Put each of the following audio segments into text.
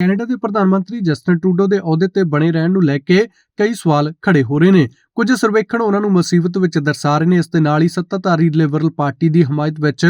Canada ਦੇ ਪ੍ਰਧਾਨ ਮੰਤਰੀ ਜਸਟਨ ਟਰੂਡੋ ਦੇ ਅਹੁਦੇ ਤੇ ਬਣੇ ਰਹਿਣ ਨੂੰ ਲੈ ਕੇ ਕਈ ਸਵਾਲ ਖੜੇ ਹੋ ਰਹੇ ਨੇ। ਕੁਝ ਸਰਵੇਖਣ ਉਹਨਾਂ ਨੂੰ ਮੁਸੀਬਤ ਵਿੱਚ ਦਰਸਾ ਰਹੇ ਨੇ। ਇਸ ਦੇ ਨਾਲ ਹੀ ਸੱਤਾਧਾਰੀ ਲਿਬਰਲ ਪਾਰਟੀ ਦੀ ਹਮਾਇਤ ਵਿੱਚ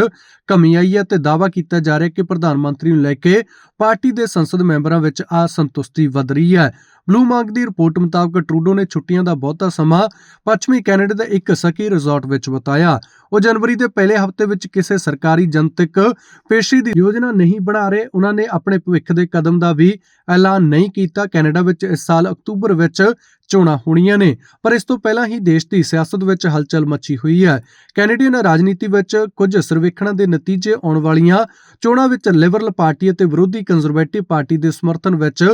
ਕਮੀ ਆਈ ਹੈ ਤੇ ਦਾਅਵਾ ਕੀਤਾ ਜਾ ਰਿਹਾ ਹੈ ਕਿ ਪ੍ਰਧਾਨ ਮੰਤਰੀ ਨੂੰ ਲੈ ਕੇ ਪਾਰਟੀ ਦੇ ਸੰਸਦ ਮੈਂਬਰਾਂ ਵਿੱਚ ਅਸੰਤੁਸ਼ਟੀ ਵਧ ਰਹੀ ਹੈ। ਬਲੂਮਾਰਗ ਦੀ ਰਿਪੋਰਟ ਮੁਤਾਬਕ ਟਰੂਡੋ ਨੇ ਛੁੱਟੀਆਂ ਦਾ ਬਹੁਤਾ ਸਮਾਂ ਪੱਛਮੀ ਕੈਨੇਡਾ ਦੇ ਇੱਕ ਸਕੀ ਰਿਜ਼ੋਰਟ ਵਿੱਚ ਬਿਤਾਇਆ। ਉਹ ਜਨਵਰੀ ਦੇ ਪਹਿਲੇ ਹਫ਼ਤੇ ਵਿੱਚ ਕਿਸੇ ਸਰਕਾਰੀ ਜਨਤਕ ਪੇਸ਼ੀ ਦੀ ਯੋਜਨਾ ਨਹੀਂ ਬਣਾ ਰਹੇ। ਉਹਨਾਂ ਨੇ ਆਪਣੇ ਭਵਿੱਖ ਦੇ ਕਦਮ ਦਾ ਵੀ ਐਲਾਨ ਨਹੀਂ ਕੀਤਾ। ਕੈਨੇਡਾ ਵਿੱਚ ਇਸ ਸਾਲ ਅਕਤੂਬਰ ਵਿੱਚ ਚੋਣਾਂ ਹੋਣੀਆਂ ਨੇ। ਪਰ ਇਸ ਤੋਂ ਪਹਿਲਾਂ ਹੀ ਦੇਸ਼ ਦੀ ਸਿਆਸਤ ਵਿੱਚ ਹਲਚਲ ਮੱਚੀ ਹੋਈ ਹੈ। ਕੈਨੇਡੀਅਨ ਰਾਜਨੀਤੀ ਵਿੱਚ ਕੁਝ ਸਰਵੇਖਣਾਂ ਦੇ ਨਤੀਜੇ ਆਉਣ ਵਾਲੀਆਂ ਚੋਣਾਂ ਵਿੱਚ ਲਿਬਰਲ ਪਾਰਟੀ ਅਤੇ ਵਿਰੋਧੀ ਕੰਜ਼ਰਵੇਟਿਵ ਪਾਰਟੀ ਦੇ ਸਮਰਥਨ ਵਿੱਚ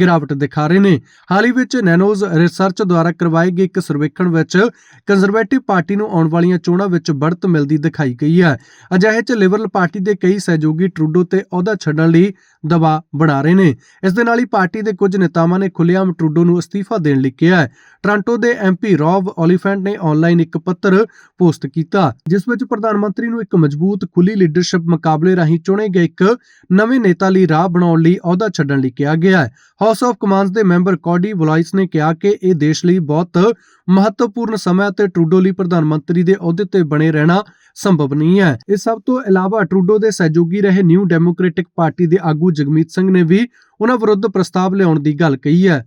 ਗਿਰਾਵਟ ਦਿਖਾ ਰਹੇ ਨੇ। ਹਾਲ ਹੀ ਵਿੱਚ ਨੈਨੋਜ਼ ਰਿਸਰਚ ਦੁਆਰਾ ਕਰਵਾਏ ਗਏ ਇੱਕ ਸਰਵੇਖਣ ਵਿੱਚ ਕੰਜ਼ਰਵੇਟਿਵ ਪਾਰਟੀ ਨੂੰ ਆਉਣ ਵਾਲੀਆਂ ਚੋਣਾਂ ਵਿੱਚ ਬੜਤ ਮਿਲਦੀ ਦਿਖਾਈ ਗਈ ਹੈ। ਅਜਿਹੇ 'ਚ ਲਿਬਰਲ ਪਾਰਟੀ ਦੇ ਕਈ ਸਹਿਯੋਗੀ ਟਰੂਡੋ ਤੇ ਅਹੁਦਾ ਛੱਡਣ ਲਈ ਦਬਾਅ ਬਣਾ ਰਹੇ ਨੇ। ਇਸ ਦੇ ਨਾਲ ਹੀ ਪਾਰਟੀ ਦੇ ਕੁਝ ਨੇਤਾਵਾਂ ਨੇ ਖੁੱਲ੍ਹੇਆਮ ਟਰੂਡੋ ਨੂੰ ਅਸਤੀਫਾ ਦੇਣ ਲਈ ਕਿਹਾ ਹੈ। ਟ੍ਰਾਂਟੋ ਦੇ ਐਮਪੀ ਰੌਬ ਓਲੀਫੈਂਟ ਨੇ ਆਨਲਾਈਨ ਇੱਕ ਪੱਤਰ ਪੋਸਟ ਕੀਤਾ, ਜਿਸ ਵਿੱਚ ਪ੍ਰਧਾਨ ਮੰਤਰੀ ਨੂੰ ਇੱਕ ਮਜ਼ਬੂਤ ਖੁੱਲੀ ਲੀਡਰਸ਼ਿਪ ਮੁਕਾਬਲੇ ਰਾਹੀਂ ਚੁਣੇ ਗਏ ਇੱਕ ਨਵੇਂ ਨੇਤਾ ਲਈ ਰਾਹ ਬਣਾਉਣ ਲਈ ਅਹੁਦਾ ਛੱਡਣ ਲਈ ਕਿਹਾ ਗਿਆ ਹੈ। ਹਾਊਸ ਆਫ ਕਮਾਂਡਸ ਦੇ ਮੈਂਬਰ ਕੋਡੀ ਵਲਾਇਸ ਨੇ ਕਿਹਾ ਕਿ ਇਹ ਦੇਸ਼ ਲਈ ਬਹੁਤ ਮਹੱਤਵਪੂਰਨ ਸਮਾਂ ਅਤੇ ਟਰੂਡੋ ਲਈ ਪ੍ਰਧਾਨ ਮੰਤਰੀ ਦੇ ਅਹੁਦੇ ਤੇ ਬਣੇ ਰਹਿਣਾ ਸੰਭਵ ਨਹੀਂ ਹੈ। ਇਸ ਸਭ ਤੋਂ ਇਲਾਵਾ ਟਰੂਡੋ ਦੇ ਸਹਿਯੋਗੀ ਰਹੇ ਨਿਊ ਡੈਮੋਕ੍ਰੈਟਿਕ ਪਾਰਟੀ ਦੇ ਆਗੂ ਜਗਮੀਤ ਸਿੰਘ ਨੇ ਵੀ ਉਹਨਾਂ ਵਿਰੁੱਧ ਪ੍ਰਸਤਾਵ ਲਿਆਉਣ ਦੀ ਗੱਲ ਕਹੀ ਹੈ।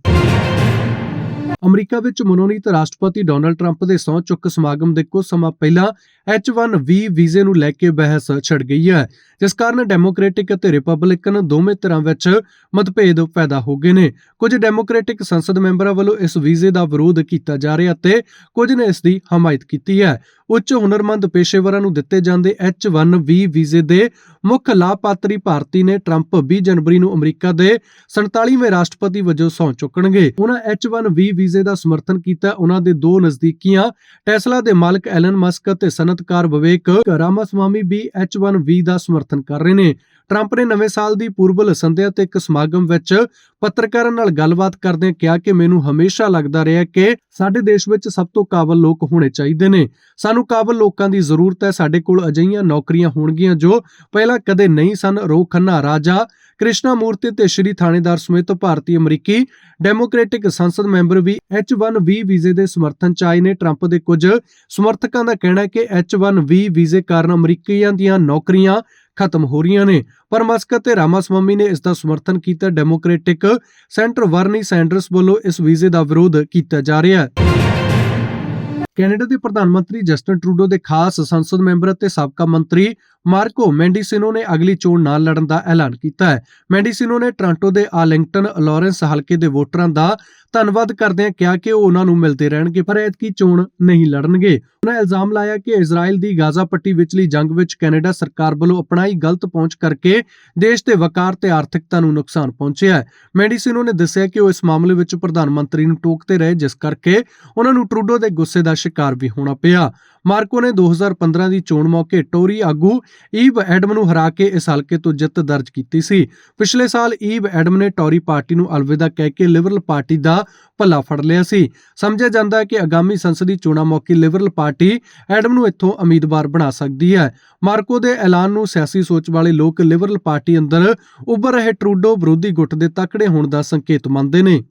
ਅਮਰੀਕਾ ਵਿੱਚ ਮਨੋਨੀਤ ਰਾਸ਼ਟਰਪਤੀ ਡੋਨਲਡ ਟਰੰਪ ਦੇ ਸਹੁੰ ਚੁੱਕ ਸਮਾਗਮ ਦੇ ਕੁਝ ਸਮਾਂ ਪਹਿਲਾਂ H1B ਵੀਜ਼ੇ ਨੂੰ ਲੈ ਕੇ ਬਹਿਸ ਛਿੜ ਗਈ ਹੈ, ਜਿਸ ਕਾਰਨ ਡੈਮੋਕ੍ਰੈਟਿਕ ਅਤੇ ਰਿਪਬਲਿਕਨ ਦੋਵੇਂ ਧਿਰਾਂ ਵਿੱਚ ਮਤਭੇਦ ਪੈਦਾ ਹੋ ਗਏ ਨੇ। ਕੁਝ ਡੈਮੋਕ੍ਰੈਟਿਕ ਸੰਸਦ ਮੈਂਬਰਾਂ ਵੱਲੋਂ ਇਸ ਵੀਜ਼ੇ ਦਾ ਵਿਰੋਧ ਕੀਤਾ ਜਾ ਰਿਹਾ ਤੇ ਕੁਝ ਨੇ ਇਸ ਦੀ ਹਮਾਇਤ ਕੀਤੀ ਹੈ। ਉੱਚ ਹੁਨਰਮੰਦ ਪੇਸ਼ੇਵਰਾਂ ਨੂੰ ਦਿੱਤੇ ਜਾਂਦੇ H1B ਵੀਜ਼ੇ ਦੇ ਮੁੱਖ ਲਾਭਪਾਤਰੀ ਭਾਰਤੀ ਨੇ ਟਰੰਪ 20 ਜਨਵਰੀ ਨੂੰ ਅਮਰੀਕਾ ਦੇ 47ਵੇਂ ਰਾਸ਼ਟਰਪਤੀ ਵਜੋਂ ਸਹੁੰ ਚੁੱਕਣਗੇ। ਉਹਨਾਂ H1B ਵੀਜ਼ੇ ਦਾ ਸਮਰਥਨ ਕੀਤਾ। ਉਹਨਾਂ ਦੇ ਦੋ ਨਜ਼ਦੀਕੀਆਂ ਟੈਸਲਾ ਦੇ ਮਾਲਕ ਐਲਨ ਮਸਕ ਅਤੇ ਸਨਅਤਕਾਰ ਵਿਵੇਕ ਰਾਮਾਸਵਾਮੀ ਵੀ H1B ਦਾ ਸਮਰਥਨ ਕਰ ਰਹੇ ਨੇ। ਟਰੰਪ ਨੇ ਨਵੇਂ ਸਾਲ ਦੀ ਪੂਰਬਲ ਸੰਧਿਆ ਤੇ ਇੱਕ ਸਮਾਗਮ ਵਿੱਚ ਪੱਤਰਕਾਰਾਂ ਨਾਲ ਗੱਲਬਾਤ ਕਰਦਿਆਂ ਕਿਹਾ ਕਿ ਮੈਨੂੰ ਹਮੇਸ਼ਾ ਲੱਗਦਾ ਰਿਹਾ ਕਿ ਸਾਡੇ ਦੇਸ਼ ਵਿੱਚ ਸਭ ਤੋਂ ਕਾਬਲ ਲੋਕ ਹੋਣੇ ਚਾਹੀਦੇ ਨੇ। ਸਾਨੂੰ ਕਾਬਲ ਲੋਕਾਂ ਦੀ ਜ਼ਰੂਰਤ ਹੈ, ਸਾਡੇ ਕੋਲ ਅਜਿਹੀਆਂ ਨੌਕਰੀਆਂ ਹੋਣਗੀਆਂ ਜੋ ਪਹਿਲਾਂ ਕਦੇ ਨਹੀਂ ਸਨ। ਰੋਹ ਖੰਨਾ ਰਾਜਾ, ਕ੍ਰਿਸ਼ਨਾ ਮੂਰਤੀ ਤੇ ਸ਼੍ਰੀ ਥਾਣੇਦਾਰ ਸਮੇਤ ਭਾਰਤੀ ਅਮਰੀਕੀ ਡੈਮੋਕ੍ਰੈਟਿਕ ਸੰਸਦ ਮੈਂਬਰ ਵੀ H1B ਵੀਜ਼ੇ ਦੇ ਸਮਰਥਨ ਚ ਆਏ ਨੇ। ਟਰੰਪ ਦੇ ਕੁਝ ਸਮਰਥਕਾਂ ਦਾ ਕਹਿਣਾ ਹੈ ਕਿ H1B ਵੀਜ਼ੇ ਕਾਰਨ ਅਮਰੀਕੀਆਂ ਦੀਆਂ ਨੌਕਰੀਆਂ ਖਤਮ ਹੋ ਰਹੀਆਂ ਨੇ। ਪਰ ਮਸਕ ਤੇ ਰਾਮਾਸਵਾਮੀ ਨੇ ਇਸ ਦਾ ਸਮਰਥਨ ਕੀਤਾ। ਡੈਮੋਕ੍ਰੈਟਿਕ ਸੈਂਟਰ ਵਰਨੀ ਸੈਂਡਰਸ ਵੱਲੋਂ ਇਸ ਵੀਜ਼ੇ ਦਾ ਵਿਰੋਧ ਕੀਤਾ ਜਾ ਰਿਹਾ ਹੈ। ਕੈਨੇਡਾ ਦੇ ਪ੍ਰਧਾਨ ਮੰਤਰੀ ਜਸਟਨ ਟਰੂਡੋ ਦੇ ਖਾਸ ਸੰਸਦ ਮੈਂਬਰ ਅਤੇ ਸਾਬਕਾ ਮੰਤਰੀ ਮਾਰਕੋ ਮੈਂਡੀਸਿਨੋ ਨੇ ਅਗਲੀ ਚੋਣ ਨਾ ਲੜਨ ਦਾ ਐਲਾਨ ਕੀਤਾ ਹੈ। ਮੈਂਡੀਸਿਨੋ ਨੇ ਟ੍ਰਾਂਟੋ ਦੇ ਆਲਿੰਗਟਨ ਲਾਰੈਂਸ ਹਲਕੇ ਦੇ ਵੋਟਰਾਂ ਦਾ ਧੰਨਵਾਦ ਕਰਦਿਆਂ ਕਿਹਾ ਕਿ ਉਹ ਉਹਨਾਂ ਨੂੰ ਮਿਲਦੇ ਰਹਿਣਗੇ, ਪਰ ਐਤਕੀ ਚੋਣ ਨਹੀਂ ਲੜਨਗੇ। ਉਹਨਾਂ ਇਲਜ਼ਾਮ ਲਾਇਆ ਕਿ ਇਜ਼ਰਾਈਲ ਦੀ ਗਾਜ਼ਾ ਪੱਟੀ ਵਿਚਲੀ ਜੰਗ ਵਿੱਚ ਕੈਨੇਡਾ ਸਰਕਾਰ ਵੱਲੋਂ ਅਪਣਾਈ ਗਲਤ ਪਹੁੰਚ ਕਰਕੇ ਦੇਸ਼ ਦੇ ਵਕਾਰ ਤੇ ਆਰਥਿਕਤਾ ਨੂੰ ਨੁਕਸਾਨ ਪਹੁੰਚਿਆ ਹੈ। ਮੈਂਡੀਸਿਨੋ ਨੇ ਦੱਸਿਆ ਕਿ ਉਹ ਇਸ ਮਾਮਲੇ ਵਿੱਚ ਪ੍ਰਧਾਨ ਮੰਤਰੀ ਨੂੰ ਟੋਕਦੇ ਰਹੇ, ਜਿਸ ਕਰਕੇ ਉਹਨਾਂ ਨੂੰ ਟਰੂਡੋ ਦੇ ਗੁੱਸੇ ਦਾ ਸ਼ਿਕਾਰ ਵੀ ਹੋਣਾ ਪਿਆ। ਮਾਰਕੋ ਨੇ 2015 ਦੀ ਚੋਣ ਮੌਕੇ ਟੋਰੀ ਆਗੂ ਈਵ ਐਡਮ ਨੂੰ ਹਰਾ ਕੇ ਇਸ ਹਲਕੇ ਤੋਂ ਜਿੱਤ ਦਰਜ ਕੀਤੀ ਸੀ। ਪਿਛਲੇ ਸਾਲ ਈਵ ਐਡਮ ਨੇ ਟੋਰੀ ਪਾਰਟੀ ਨੂੰ ਅਲਵਿਦਾ ਕਹਿ ਕੇ ਲਿਬਰਲ ਪਾਰਟੀ ਦਾ ਭੱਲਾ ਫੜ ਲਿਆ ਸੀ। ਸਮਝਿਆ ਜਾਂਦਾ ਹੈ ਕਿ ਆਗਾਮੀ ਸੰਸਦੀ ਚੋਣਾਂ ਮੌਕੇ ਲਿਬਰਲ ਪਾਰਟੀ ਐਡਮ ਨੂੰ ਇੱਥੋਂ ਉਮੀਦਵਾਰ ਬਣਾ ਸਕਦੀ ਹੈ। ਮਾਰਕੋ ਦੇ ਐਲਾਨ ਨੂੰ ਸਿਆਸੀ ਸੋਚ ਵਾਲੇ ਲੋਕ ਲਿਬਰਲ ਪਾਰਟੀ ਅੰਦਰ ਉੱਭਰ ਰਹੇ ਟਰੂਡੋ ਵਿਰੋਧੀ ਗੁੱਟ ਦੇ ਤਕੜੇ ਹੋਣ ਦਾ ਸੰਕੇਤ ਮੰਨਦੇ ਨੇ।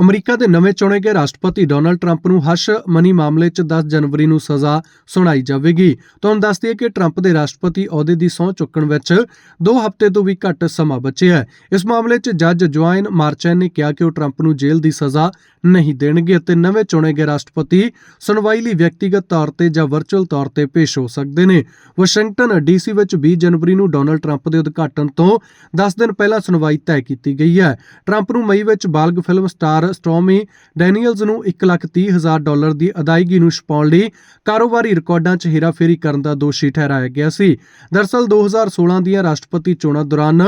ਅਮਰੀਕਾ ਦੇ ਨਵੇਂ ਚੁਣੇ ਗਏ ਰਾਸ਼ਟਰਪਤੀ ਡੋਨਲਡ ਟਰੰਪ ਨੂੰ ਹਸ਼ ਮਨੀ ਮਾਮਲੇ 'ਚ 10 ਜਨਵਰੀ ਨੂੰ ਸਜ਼ਾ ਸੁਣਾਈ ਜਾਵੇਗੀ। ਤੁਹਾਨੂੰ ਦੱਸ ਦਈਏ ਕਿ ਟਰੰਪ ਦੇ ਰਾਸ਼ਟਰਪਤੀ ਅਹੁਦੇ ਦੀ ਸਹੁੰ ਚੁੱਕਣ ਵਿੱਚ 2 ਹਫ਼ਤੇ ਤੋਂ ਵੀ ਘੱਟ ਸਮਾਂ ਬਚਿਆ ਹੈ। ਇਸ ਮਾਮਲੇ 'ਚ ਜੱਜ ਜੁਆਇਨ ਮਾਰਚੈਨ ਨੇ ਕਿਹਾ ਕਿ ਉਹ ਟਰੰਪ ਨੂੰ ਜੇਲ੍ਹ ਦੀ ਸਜ਼ਾ ਨਹੀਂ ਦੇਣਗੇ ਅਤੇ ਨਵੇਂ ਚੁਣੇ ਗਏ ਰਾਸ਼ਟਰਪਤੀ ਸੁਣਵਾਈ ਲਈ ਵਿਅਕਤੀਗਤ ਤੌਰ ਤੇ ਜਾਂ ਵਰਚੁਅਲ ਤੌਰ ਤੇ ਪੇਸ਼ ਹੋ ਸਕਦੇ ਨੇ। ਵਾਸ਼ਿੰਗਟਨ ਡੀਸੀ ਵਿੱਚ 20 ਜਨਵਰੀ ਨੂੰ ਡੋਨਲਡ ਟਰੰਪ ਦੇ ਉਦਘਾਟਨ ਤੋਂ 10 ਦਿਨ ਪਹਿਲਾਂ ਸੁਣਵਾਈ ਤੈਅ ਕੀਤੀ ਗਈ ਹੈ। ਟਰੰਪ ਨੂੰ ਮਈ ਵਿੱਚ ਬਾਲਗ ਫਿਲਮ ਸਟਾਰ ਸਟ੍ਰੋਮੀ ਡੈਨੀਅਲਜ਼ ਨੂੰ 1,30,000 ਡਾਲਰ ਦੀ ਅਦਾਇਗੀ ਨੂੰ ਛਪਾਉਣ ਲਈ ਕਾਰੋਬਾਰੀ ਰਿਕਾਰਡਾਂ 'ਚ ਹੇਰਾਫੇਰੀ ਕਰਨ ਦਾ ਦੋਸ਼ੀ ਠਹਿਰਾਇਆ ਗਿਆ ਸੀ। ਦਰਅਸਲ 2016 ਦੀਆਂ ਰਾਸ਼ਟਰਪਤੀ ਚੋਣਾਂ ਦੌਰਾਨ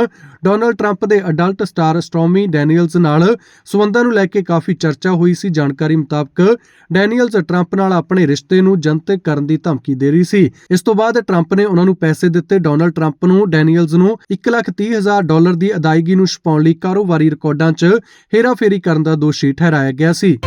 ਡੋਨਲਡ ਟਰੰਪ ਦੇ ਅਡਲਟ ਸਟਾਰ ਸਟ੍ਰੋਮੀ ਡੈਨੀਅਲਜ਼ ਨਾਲ ਸਬੰਧਾਂ ਨੂੰ ਲੈ ਕੇ ਕਾਫੀ ਚਰਚਾ ਹੋਈ ਸੀ। ਜਾਣਕਾਰੀ ਮੁਤਾਬਕ ਡੈਨੀਅਲਜ਼ ਟਰੰਪ ਨਾਲ ਆਪਣੇ ਰਿਸ਼ਤੇ ਨੂੰ ਜਨਤਕ ਕਰਨ ਦੀ ਧਮਕੀ ਦੇ ਰਹੀ ਸੀ। ਇਸ ਤੋਂ ਬਾਅਦ ਟਰੰਪ ਨੇ ਉਹਨਾਂ ਨੂੰ ਪੈਸੇ ਦਿੱਤੇ। ਡੋਨਲਡ ਟਰੰਪ ਨੂੰ ਡੈਨੀਅਲਜ਼ ਨੂੰ 1,30,000 ਡਾਲਰ ਦੀ ਅਦਾਇਗੀ ਨੂੰ ਛਪਾਉਣ ਲਈ ਕਾਰੋਬਾਰੀ ਰਿਕਾਰਡਾਂ 'ਚ ਹੇਰਾਫੇਰੀ ਕਰਨ ਦਾ ਦੋਸ਼ੀ ਠਹਿਰਾਇਆ ਗਿਆ ਸੀ।